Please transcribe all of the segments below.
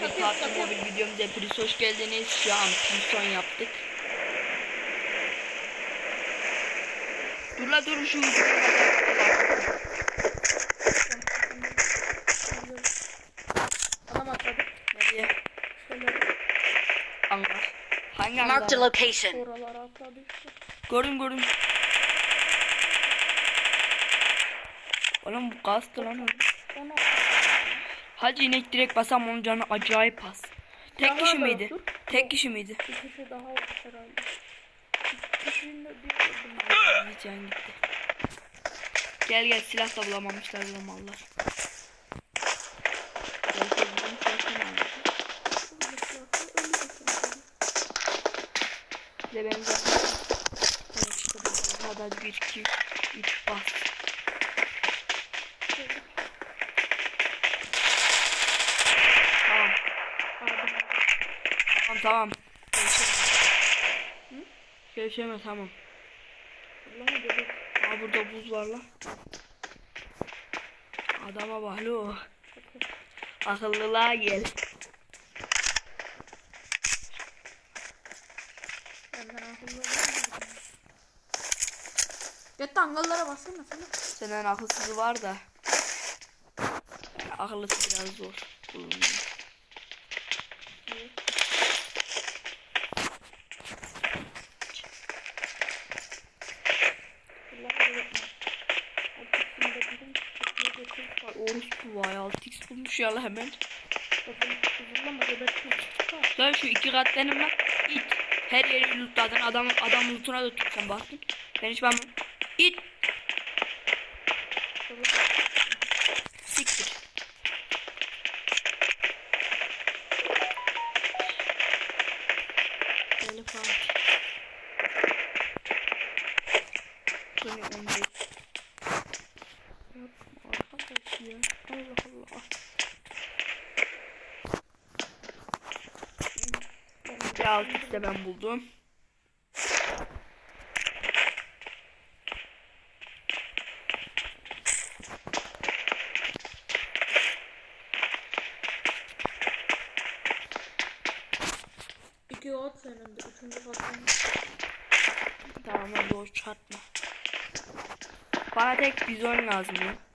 Çatı PUBG çatı. Mobile videomuza hepiniz hoş geldiniz. Şu an Pinson yaptık. Dur la dur şu Adam atladı. Nereye? Şöyle Hangar. Hangi Marked a hangar? location. oralara atladı işte. Gördüm gördüm. Oğlum bu kastı lan. oğlum. Hacı inek direkt basam onun canı acayip az. Tek Daha kişi miydi? dur. Tek kişi miydi? bir kişi daha olmuş herhalde. Kişinin bir Can gitti. Gel gel silah da bulamamışlar bu mallar. Al. Bir de kadar bir iki üç bas. Tamam. Tamam. Gevşeme. Tamam. Aa burada buz var lan. Adama bak lo. Akıllılığa gel. Git tangallara baksana sana. Senden akılsızı var da. Yani akıllısı biraz zor. bulunmuyor. Ya. 6x bulmuş ya hemen. Lan şu iki kat benim lan. İt. Her yeri lootladın. Adam, adam lootuna da tutsan baktın. Ben hiç ben İt. Siktir. Böyle falan. Böyle önce. Yapma arkadaş ya. Allah Allah. Üstte ben buldum. İki ot senin de. Üçüncü katın. Tamam hadi o çarpma. Bana tek bizon lazım ya.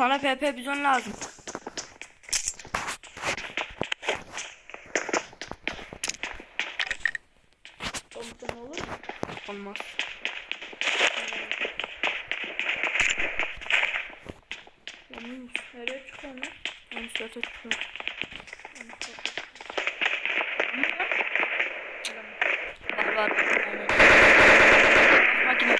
Bana PP bizon lazım. Komutan olur. Olmaz. Yanıymış. Nereye çıkıyor lan? Ben üstüne çıkıyorum. Var var. Aynen. Makine.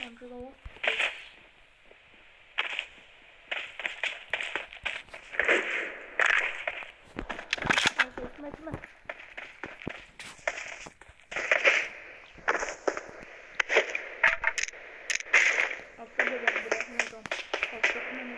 Bence de var. Neyse, etme, etme. Atla da ben bırakmayacağım. Patlatmayacağım.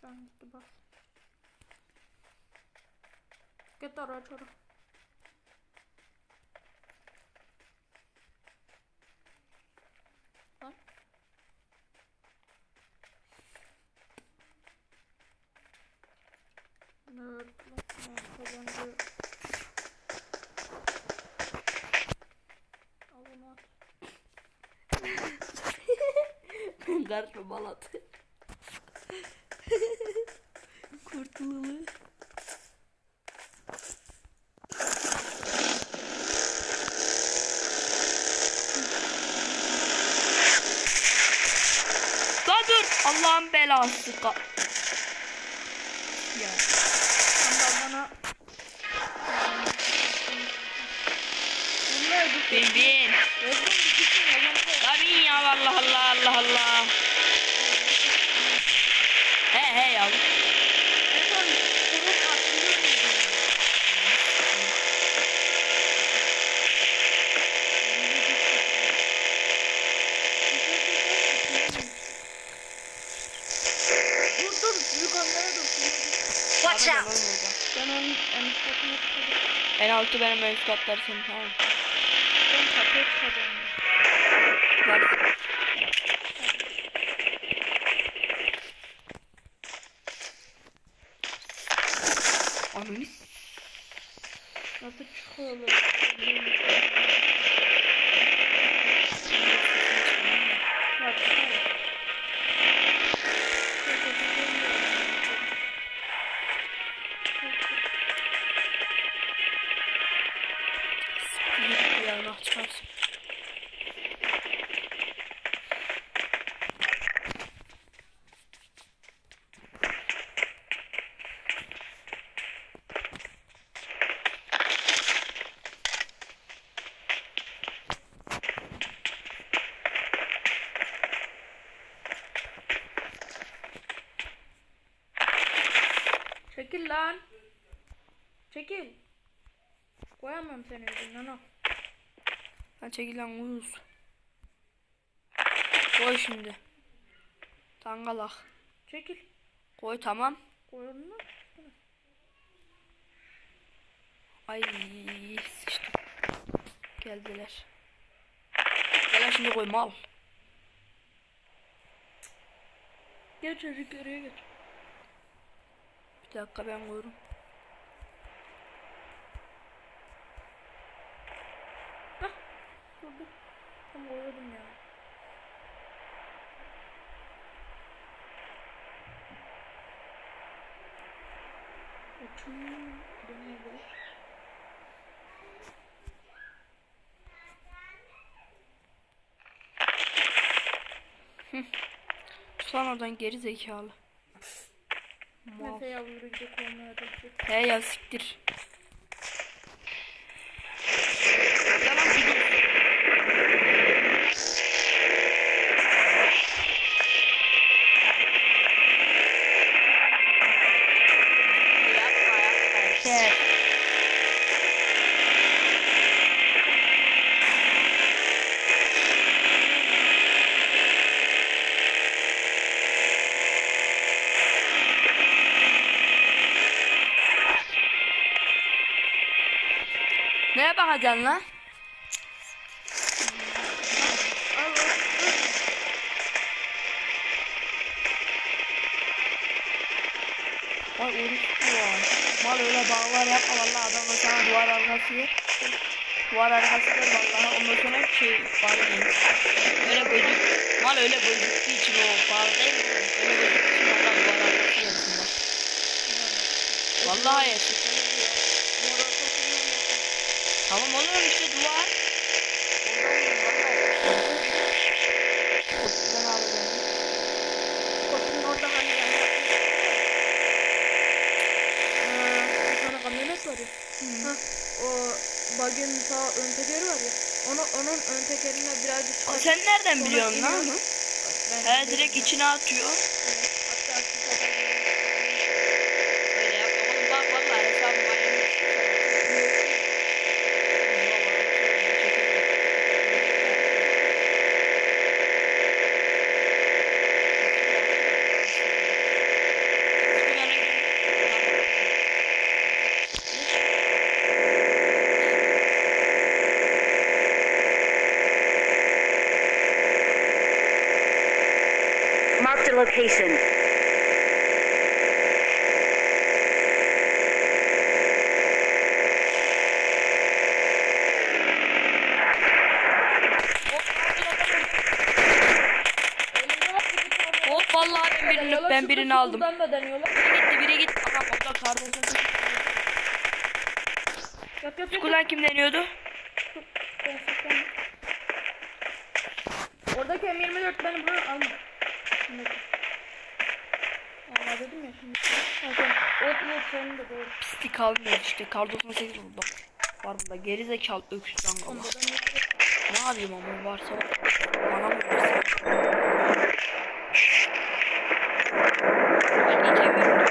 Sen gitti bak. Git ara aç ara. Lan. Nerd karşı balat. Kurtulalı. La dur. Allah'ın belası. Ka ya. De bana Bunlar bir Bin bin. Tabii ya Allah Allah Allah Allah. He he ya. dur. Yukarılara dur. Watch Abi ben out! oğlum orada. Ben onun en üst katına çıkacağım. En altı benim en üst katlar senin tamam. Çekil lan. Çekil. Koyamam seni yüzünden ha. Lan çekil lan uyuz. Koy şimdi. Tangalak. Çekil. Koy tamam. Koyun mu? Ay sıçtım. Geldiler. Gel şimdi koy mal. Geç çocuk geriye geç. Bir dakika ben koyurum. Hah. Oradan geri zekalı. Mal. Mete yavru gidecek olmaya da. He ya siktir. Bakacaksın lan? Ay var. Mal öyle bağlar yapma vallahi adam da sana duvar arkası ver. Duvar arkası ver vallahi ondan sonra şey bağlı Öyle gözük. Mal öyle gözüktüğü için o mi? Öyle gözüktüğü için vallahi duvar arkası bak. Vallahi yersin. Duvar. Ben alacağım. Koçun orada hani yani. Tane kamyonet var ya. Ha, o bagajın sağ ön tekeri var ya. Onu onun ön tekerine birazcık Aa. Sen nereden biliyorsun lan? Ben He direkt içine atıyor. Evet, hatta şu fotoğrafı- Öyle yapma oğlum bak vallahi hesabım var. Marked a location. Hop vallahi ben birini, ben birini aldım. Biri gitti biri gitti. Aha orada kardeşim. Yap kim deniyordu? Oradaki M24 beni buraya alma. Allah dedim ya şimdi. Ha, sen, o yok senin de doğru. Pislik almıyor işte. Kar 98 burada. Var burada. Geri zekalı öküz lan. Ne yapayım ama varsa bana mı versin? Ben iyice gördüm.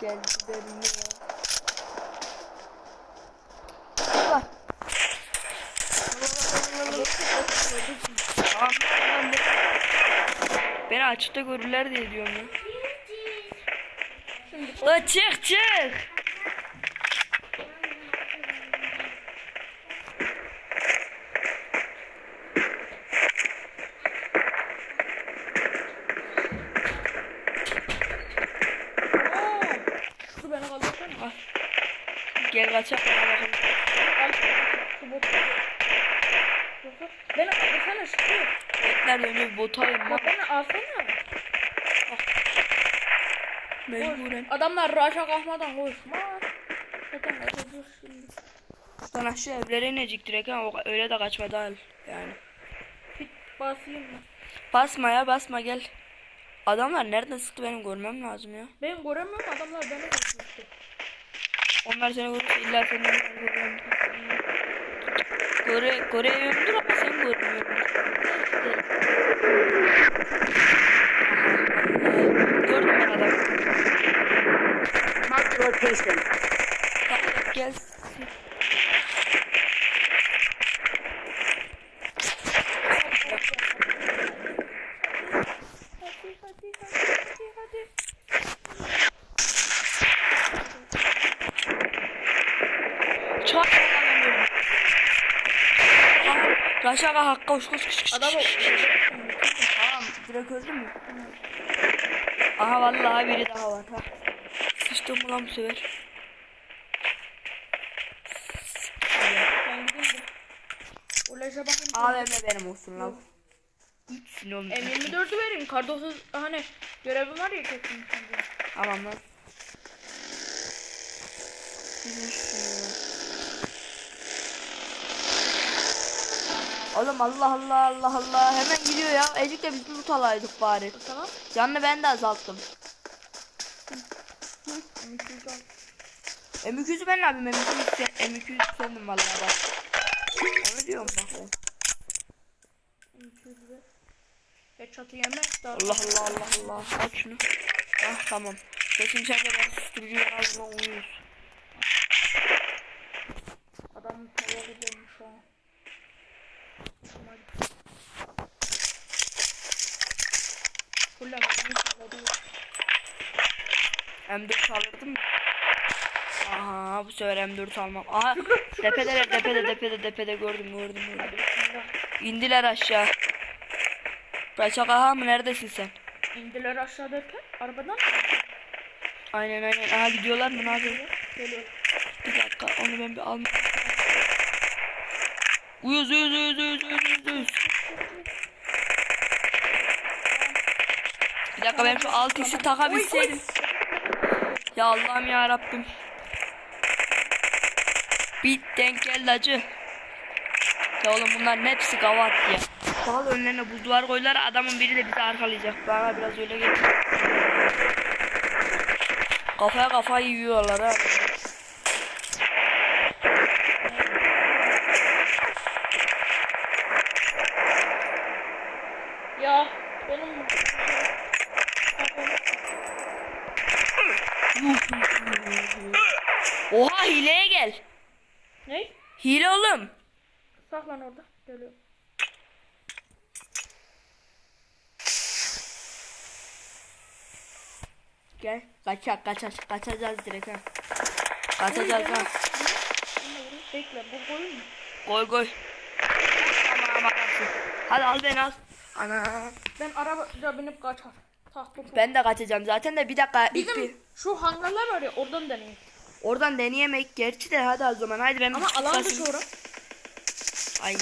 Geldi benimle ya. açıkta görürler diye diyorum ya. Şimdi La çık çık. Gel kaçak bakalım. Beni kaldırsana şu. Etler botayım Ya lan. beni alsana. Mecburen. Adamlar raşa kalkmadan koşma. Zaten şimdi. Sana şu evlere inecek direkt ama öyle de kaçma değil. Yani. Hit basayım mı? Basma ya basma gel. Adamlar nereden sıktı benim görmem lazım ya. Ben göremiyorum adamlar beni koşmuştu. Onlar seni görürse illa seni görürler. Göre, görüyordur ama sen görmüyordur. Marked a location. Gel, Raşa bak hakka koş koş koş. Adam o. Tamam direkt öldü mü? Aha vallahi biri daha var ha. Sıçtım lan bu sefer? Ben gideyim de. O leşe bakayım. AVM benim olsun lan. Gitsin oğlum. M24'ü verin. Kardosuz hani görevim var ya kesin. Tamam lan. Gidin şuraya. Oğlum Allah Allah Allah Allah hemen gidiyor ya. Ecik de biz loot alaydık bari. Tamam. Canını ben de azalttım. M200 al. M200'ü ben ne yapayım? M200 sen, M200 sendim vallahi bak. Onu diyorum bak ben. M200 ver. Ya çatı yeme. Daha Allah Allah Allah Allah. Al şunu. Ah tamam. Kesin içeride ben susturucuyu ağzına uyuyoruz. Adamın tavuğu dönmüş şu an. Tamam. Fulle M4 alırdım? Aha bu sefer M4 almam. Aha tepedeler tepede tepede tepede gördüm gördüm gördüm. İndiler aşağı. Bıçak aha mı neredesin sen? İndiler aşağı derken arabadan mı? Aynen aynen. Aha gidiyorlar mı ne yapıyorlar? Geliyor. Bir dakika onu ben bir almam. Uyuz uyuz uyuz uyuz uyuz uyuz. Bir dakika ben şu alt x'i takabilseydim. Ya Allah'ım ya Rabbim. Bir denk geldi acı. Ya oğlum bunların hepsi gavat ya. Sağ önlerine buzduvar koydular adamın biri de bizi arkalayacak. Bana biraz öyle geldi. Kafaya kafayı yiyorlar ha. Ya benim Oha hileye gel. ne? Hile oğlum. Saklan orada. Geliyor. Gel. Kaçak kaçak kaçacağız direkt ha. Kaçacağız ha. Bekle bu? Koy koy. Tamam adamsın. Hadi al beni al. Ana. Ben arabaya binip kaçar. Tahta. Ben de kaçacağım zaten de bir dakika. Bizim bir- şu hangarlar var ya oradan deneyin. Oradan deneyemek gerçi de hadi o zaman hadi ben Ama alan ora. Ay.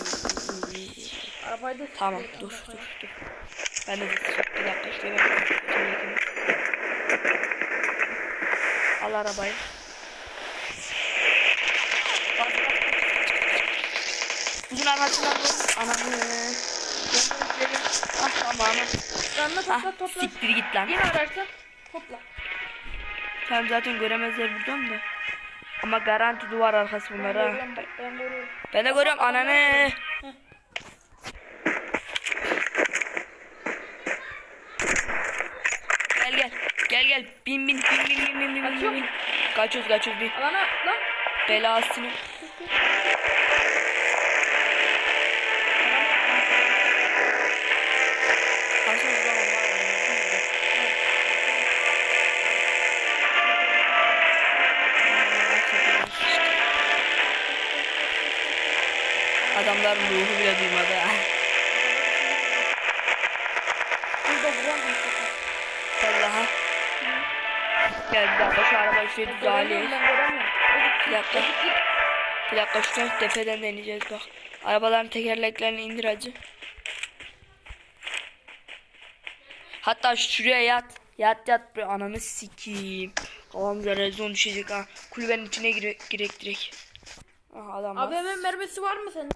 Arabayı da Tamam dur dur dur. Ben de bir dakika götüreyim. Al arabayı. Uzun. Ben de izledim. Ah tamam. Canını Ah topla topla. siktir git lan. Yine ararsa topla. Sen zaten göremezler biliyorum da. Ama garanti duvar arkası Ben bunlar ha. ben görüyorum. Ben de görüyorum ananı. Gel gel. Gel gel. Bin bin bin bin bin bin bin bin. Kaçıyoruz kaçıyoruz bin. Alana lan. Belasını. Adamların ruhu bile duymadı. Burada vuran Mustafa. Vallahi. Gel bir dakika şu göremiyorum. Bir dakika. Bir dakika şuradan tepeden deneyeceğiz bak. Arabaların tekerleklerini indir hacı. Hatta şuraya yat. Yat yat bir ananı sikeyim. Kafamıza rezon düşecek ha. Kulübenin içine gire girek direkt. Aha adam var. Abi hemen mermisi var mı sende?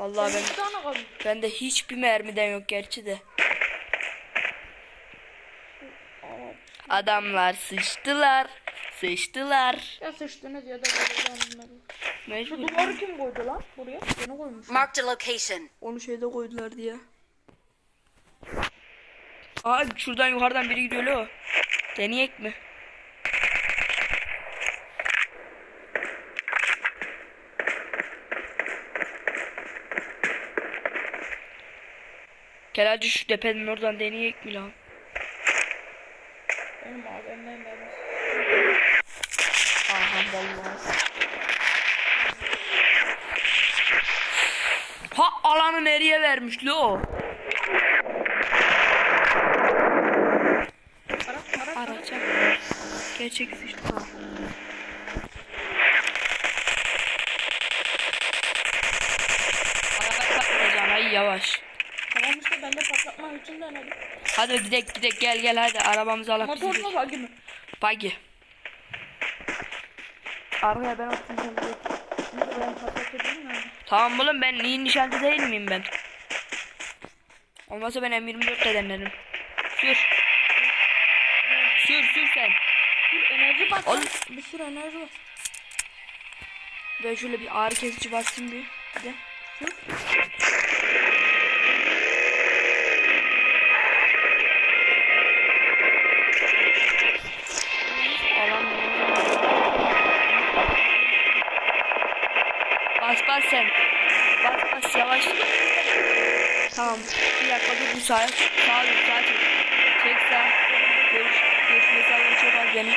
Vallahi ben kaldı. bende hiçbir mermiden yok gerçi de. Adamlar sıçtılar. Sıçtılar. Ya sıçtınız ya da böyle. Şu duvarı kim koydu lan buraya? Beni koymuş. Marked a location. Onu şeyde koydular diye. Aa şuradan yukarıdan biri gidiyor lo. Deneyek mi? Gel hadi şu tepenin oradan deneyek mi lan? Benim abi benden mermisi. Aha vallahi. Ha alanı nereye vermiş lo? Ara ara ara. Araca. Gerçek sıçtı. Ha. Araba patlayacağım ay yavaş. Tamam işte ben de denedim. Hadi gidek gidek gel gel hadi arabamızı alıp Motor mu bagi mi? Buggy. Arkaya ben oturacağım. Tamam oğlum ben iyi nişancı değil miyim ben? Olmazsa ben M24 de denerim. Sür. Sür sür sen. Bir enerji bas. Oğlum. Bir sürü enerji bas. Ben şöyle bir ağrı kesici basayım bir. Bir de. Alan sen. Bas bas yavaş. Tamam. Bir dakika dur bu sağa. Sağa dur sağa çek. Çek sağa. Görüş, görüş mesafem çok az benim.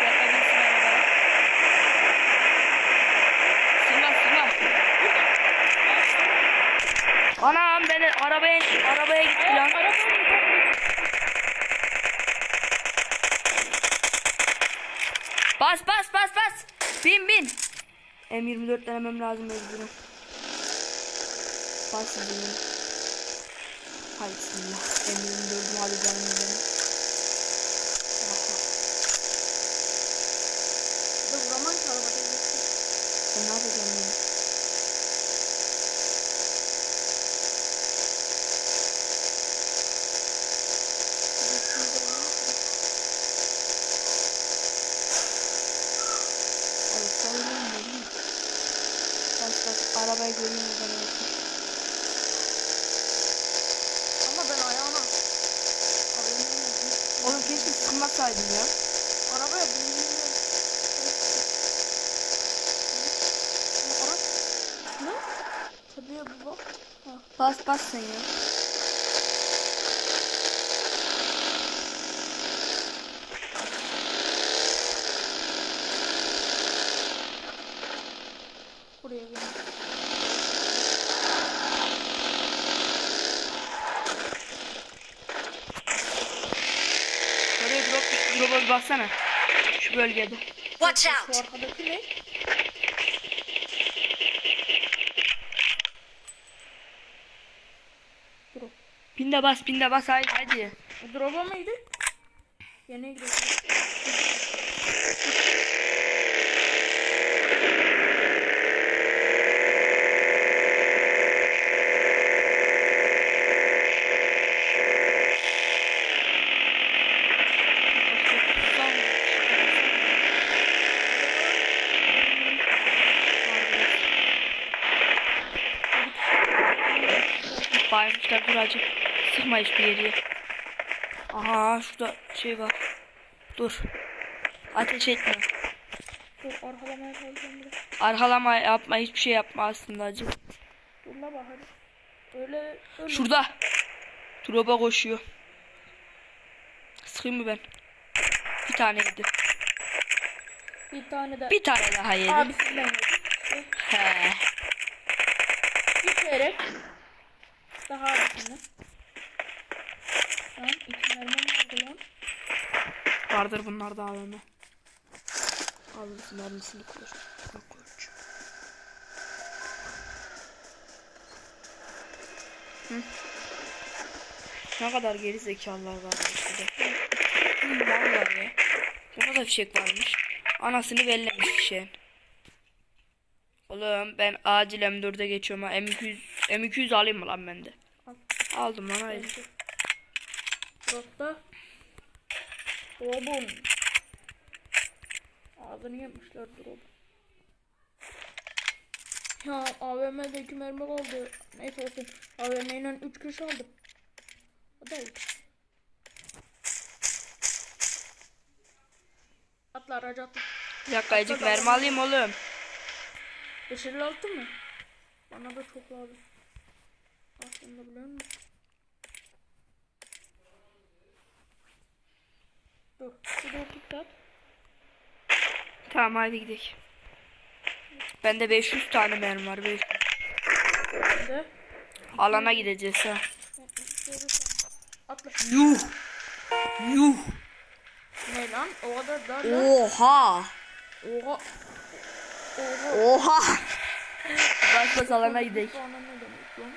Bir dakika binsin arabaya. Sırma sırma. Anam beni arabaya arabaya gitti lan. Bas bas bas bas. Bin bin. M24 denemem lazım mecburen. Bin. Hay bismillah. M24'ümü alacağım benim. Dur vuramam ki arabada. Sen ne yapacaksın benim? Ay sayılır mı? değil mi? Bas bas arabaya göreyim mi ben orada? Ama ben ayağına. Haberim olmadı. Oğlum keşke sıkmasaydın ya. Arabaya bindim. Ara. Ne? Tabii ya bu bak. Bas bas sen ya. Buraya gel. Oraya drop drop'a baksana. Şu bölgede. Watch Şu out. arkadaki ne? Pinde bas pinde bas haydi hadi. O drop'a mıydı? Yine gidiyor. Baymışlar dur acı. Sıkma hiçbir yeri. Aha şurada şey var. Dur. Ateş etme. Dur arkalamaya çalışacağım biraz. Arkalama yapma hiçbir şey yapma aslında acı. Dur la bak hadi. Öyle öyle. Şurada. Drop'a koşuyor. Sıkayım mı ben? Bir tane yedi. Bir tane de. Bir tane daha yedi. Abisinden yedi. He. Bir çeyrek. Daha abisini. Lan iki mermi oldu lan. Vardır bunlarda AVM. Alırsın mermisini koy. Hı. Ne kadar geri zekalılar var burada. Hı, Vallahi ya. Ne kadar fişek varmış. Anasını bellemiş fişeğin. Oğlum ben acil M4'e geçiyorum ha. M200, M200 alayım mı lan ben de? Al. Aldım lan haydi. Dropta. Drop'un. Ağzını yemişler drop. Ya AVM'de iki mermi kaldı. Neyse olsun. AVM ile 3 kişi aldım. O da iyi. Atla aracı atla. Bir dakika azıcık mermi alayım oğlum. 556 mı? Bana da çok lazım. Aslında biliyor musun? Dur. Dikkat. Tamam hadi gidelim. Bende 500 tane mermi var 500. Bir de. Alana gideceğiz ha. Atla. Yuh. Yuh. Ne lan? O kadar dar lan. Oha. Oha. Oha. Oha. Bas alana gidelim. Bana ne demek lan?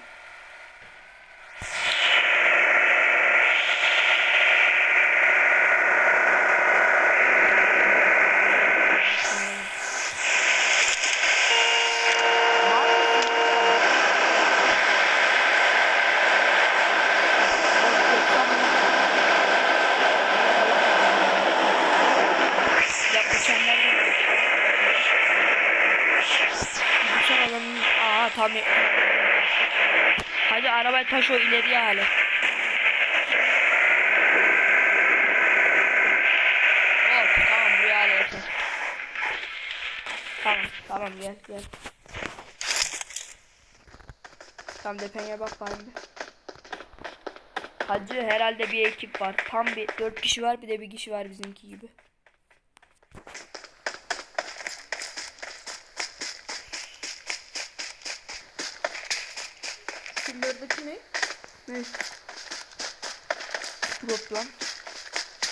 Ya uçanlar da Uçan adamın Aa tam Hadi arabayı taş o ileriye hale Hop tamam buraya hale yeter Tamam tamam gel Tam depenye bak bari. Hacı herhalde bir ekip var. Tam bir dört kişi var bir de bir kişi var bizimki gibi. Şunlardaki ne? Ne? Drop lan.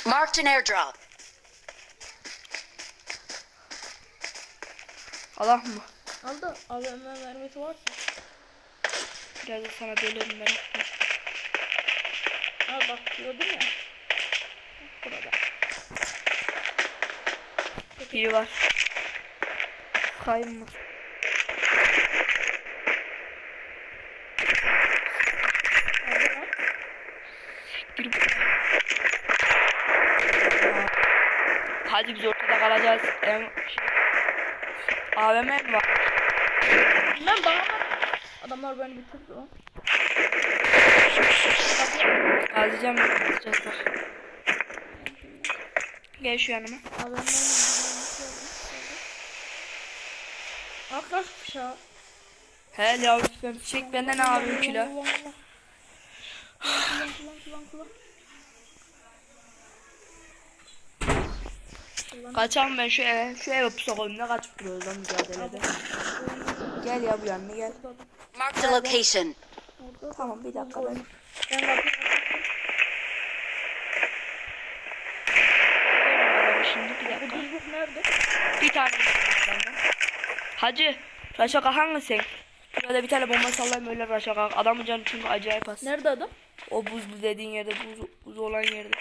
Marked an airdrop. Allah mı? Al da AVM mermisi varsa. Biraz da sana bölerim ben. Al bak diyordum ya. Burada. Biri var. Kayın mı? Hadi biz ortada kalacağız. Em şey. AVM mi var? Ben bana. Adamlar beni bitirdi lan. Alacağım. Bak. Gel şu yanıma. AVM Arkadaş ya. He yavrum çek benden yapayım kilo? Kullan kullan kullan kullan kullan. Kullan. Kaçam ben şu eve. Şu eve pusa koyayım. Ne kaçıp duruyoruz lan mücadelede. Gel ya bu yanına gel. Marked a location. Tamam bir dakika ben. Şimdi bir dakika. Bir tane benden. Hacı. Raşa kalkan mı sen? Burada bir tane bomba sallayayım öyle raşa kalk. Adamın canı çünkü acayip az. Nerede adam? O buzlu dediğin yerde buz, buz olan yerde.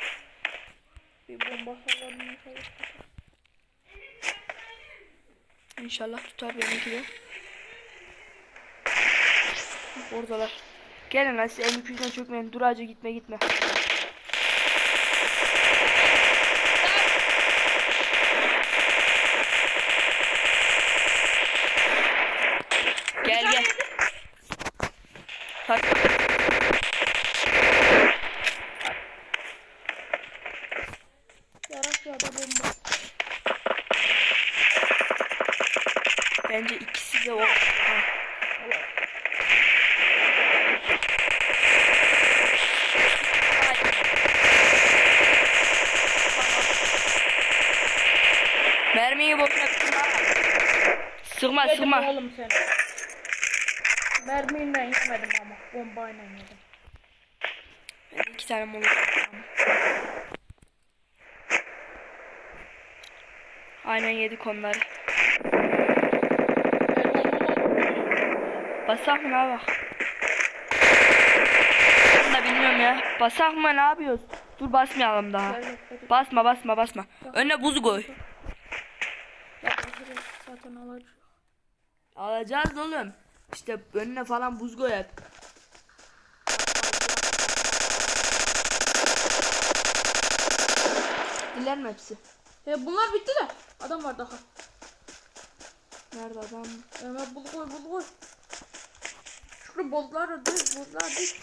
Bir bomba sallanıyor inşallah. Tutar benimki de. Oradalar. Gelin lan siz M200'den çökmeyin. Dur gitme gitme. Gel gel. Hadi. Yarak ya da bomba. Bence ikisi de o. Ha. Mermiyi boşuna tutma. Sıkma. oğlum sen. Mermiyle yemedim ama bombayla yedim. Ben iki tane molotof. Aynen yedik onları. Basak mı ne bak. Ben de bilmiyorum ya. Basak mı ne yapıyoruz? Dur basmayalım daha. Basma basma basma. Önüne buz koy. Zaten alacağım. Alacağız oğlum. İşte önüne falan buz koy hep. Diler mi hepsi? E bunlar bitti de. Adam var daha. Nerede adam? Hemen bul koy bul koy. Şurada bozlar düz bozlar düz.